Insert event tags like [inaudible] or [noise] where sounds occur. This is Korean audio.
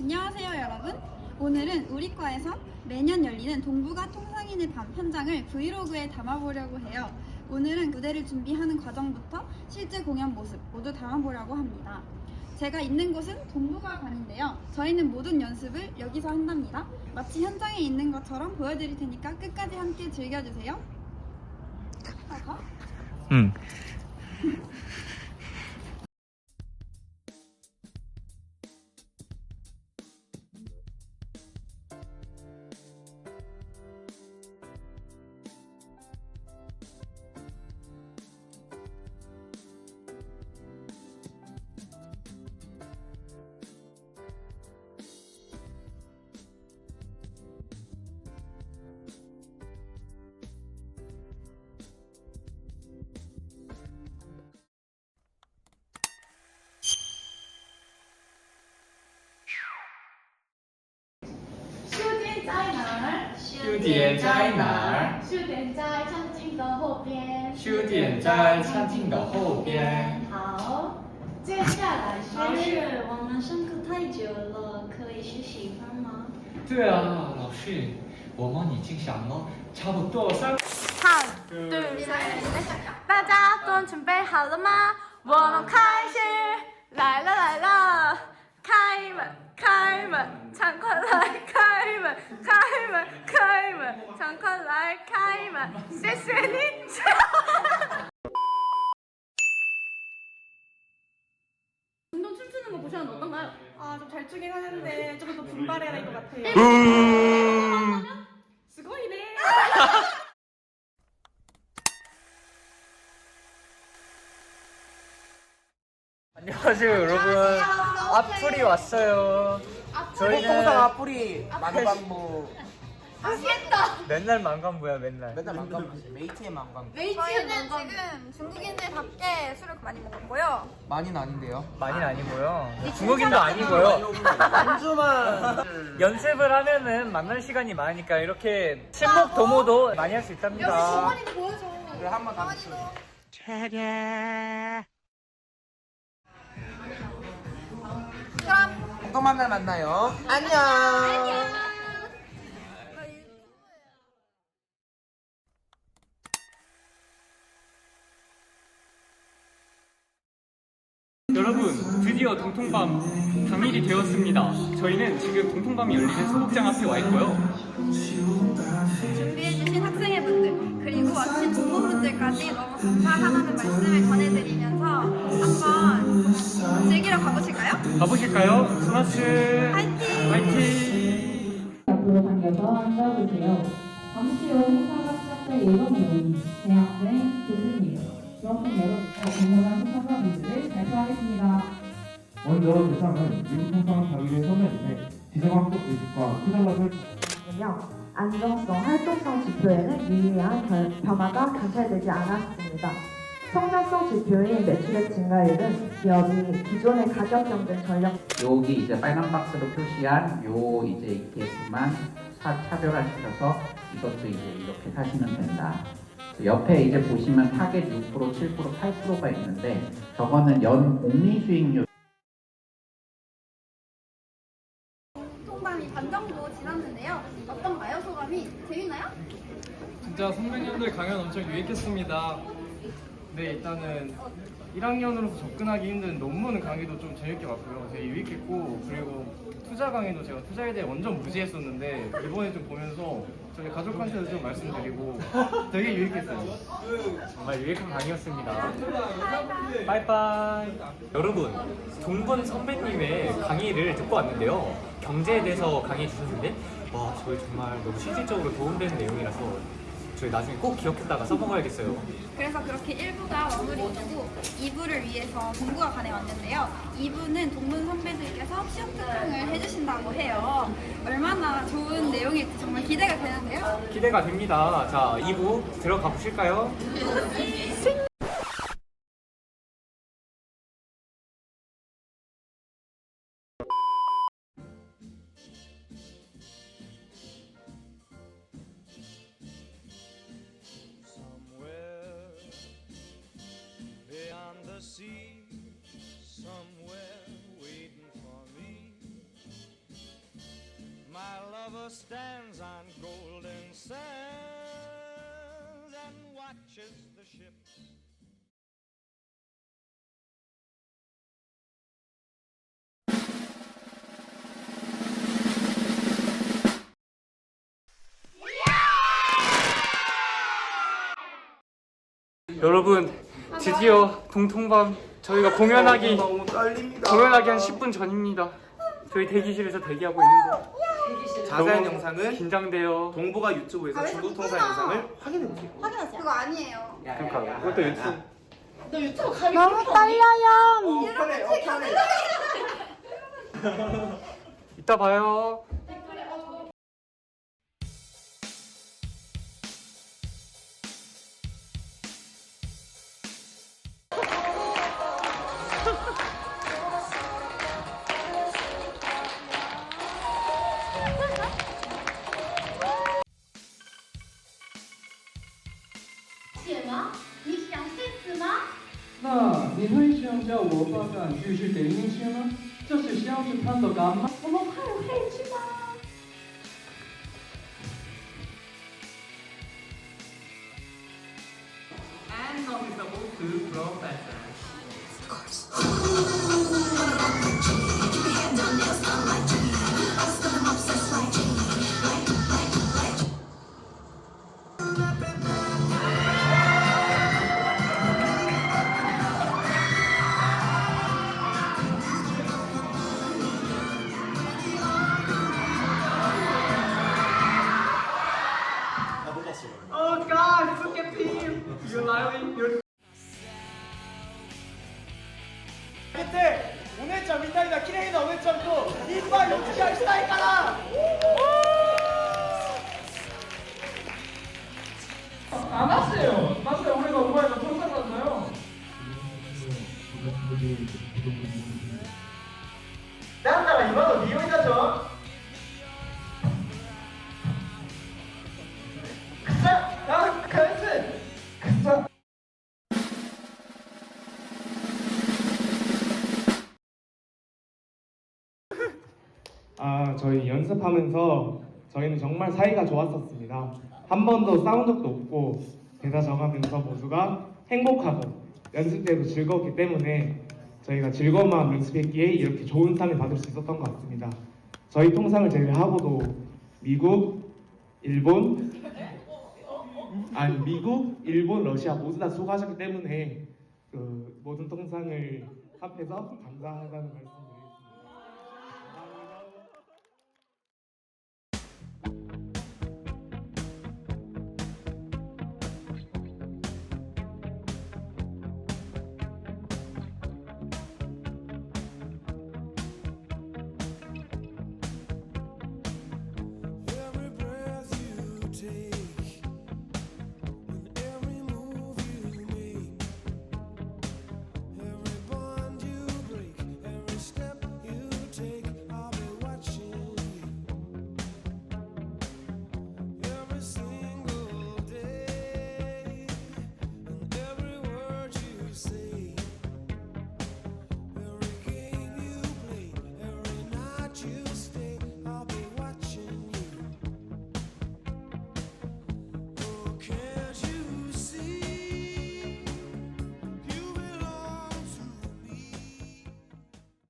안녕하세요 여러분. 오늘은 우리 과에서 매년 열리는 동북아 통상인의 밤 현장을 브이로그에 담아보려고 해요. 오늘은 무대를 준비하는 과정부터 실제 공연 모습 모두 담아보려고 합니다. 제가 있는 곳은 동북아 관인데요. 저희는 모든 연습을 여기서 한답니다. 마치 현장에 있는 것처럼 보여드릴 테니까 끝까지 함께 즐겨주세요 在哪儿？书店在哪儿？书店在餐厅的后边。书店在餐厅的后边。好，接下来是。老师，我们上课太久了，可以休息一会儿吗？对啊，老师，我们已经想了，差不多三。好，对，大家都准备好了吗？我们开始，来了来了。 카이만 카이만 잠깐 라이 카이만 카이만 카이만 잠깐 라이 카이만 세세니 운동 춤추는 거 보셨는데 어떤가요? 아 좀 잘 추긴 하는데 조금 더 분발해야 될 것 같아요. 음. 스고이네. [laughs] 안녕하세요 여러분. 앞풀이 왔어요. 저희는 통상 앞으리 만관부. 맨날 만관부야 맨날. 맨날 만관부지 메이트의 만관부. 저희는 지금 중국인들답게 술을 많이 먹었고요. 많이는 아닌데요. 많이는 아니고요. 중국인도 아니고요. 안주만 [laughs] 연습을 하면은 만날 시간이 많으니까 이렇게 친목 도모도 많이 할 수 있답니다. 그래 한번 다시 그 럼또 만날 만나요 안녕 여러분, 드디어 동통밤 당일이 되었습니다. 저희는 지금 동통밤이 열리는 소극장 앞에 와 있고요. 준비해주신 학생회분들 그리고 와주신 동무분들까지 너무 감사하다는 말씀을 전해드리면서 한번 즐기러 가보실까요? 가보실까요? 스마스 화이팅! 화이팅! 앞으로 당겨서 앉아주세요. 잠시 후 행사가 시작될 예정이오니 대학생, 교수님, 수험생 여러분, 공헌한 수상자분들을 발표하겠습니다. 먼저 대상은 미국 통상 자기의 소멸인데 지정학교 교직과 투자 요 안정성, 활동성 지표에는 유의미한 결- 변화가 관찰되지 않았습니다. 성장성 지표인 매출액 증가율은 기업이 기존의 가격 경쟁 전략 여기 이제 빨간 박스로 표시한 요 이제 ETF만 차, 차별화시켜서 이것도 이제 이렇게 사시면 된다. 옆에 이제 보시면 타겟 6%, 7%, 8%가 있는데 저거는 연 복리 수익률 통밤이 반 정도 지났는데요 어떤가요 소감이? 재밌나요? 진짜 선배님들 강연 엄청 유익했습니다. 네, 일단은 1학년으로서 접근하기 힘든 논문 강의도 좀 재밌게 봤고요. 되게 유익했고, 그리고 투자 강의도 제가 투자에 대해 완전 무지했었는데, 이번에 좀 보면서 저희 가족한테도 좀 말씀드리고 되게 유익했어요. 정말 유익한 강의였습니다. 빠이빠이. 여러분, 동건 선배님의 강의를 듣고 왔는데요. 경제에 대해서 강의해 주셨는데, 와, 저희 정말 너무 실질적으로 도움되는 내용이라서 저희 나중에 꼭 기억했다가 써먹어야겠어요. 그래서 그렇게 1부가 마무리되고 2부를 위해서 동부가관에 왔는데요 2부는 동문 선배들께서 취업 특강을 해주신다고 해요 얼마나 좋은 내용일지 정말 기대가 되는데요 기대가 됩니다. 자, 2부 들어가 보실까요? [laughs] lover stands on golden sands and watches the ships. 여러분 드디어 동통밤 저희가 공연하기 너무 떨립니다. 공연하기 한 10분 전입니다. 저희 대기실에서 대기하고 있는데 자세한 너무 영상은 긴장돼요. 동북아 유튜브에서 중국 통사 영상을 확인해 보세요. 확인하세요. 그거 아니에요. 그러니까 그것도 유튜브 너 유튜브 가입 너무 떨려요. 편해, 어, 편해. 이따 봐요. 你会想叫我爸爸继续等一天吗？这是小子看到干吗？ 스타일 가라. 안 왔어요. 맞아요. 우리가 오바에서 통상 갔나요? 저희 연습하면서 저희는 정말 사이가 좋았었습니다. 한 번도 싸운 적도 없고 대사 정하면서 모두가 행복하고 연습 때도 즐거웠기 때문에 저희가 즐거운 마음 연습했기에 이렇게 좋은 상을 받을 수 있었던 것 같습니다. 저희 통상을 제외하고도 미국, 일본, 아니 미국, 일본, 러시아 모두 다 수고하셨기 때문에 그 모든 통상을 합해서 감사하다는 말씀.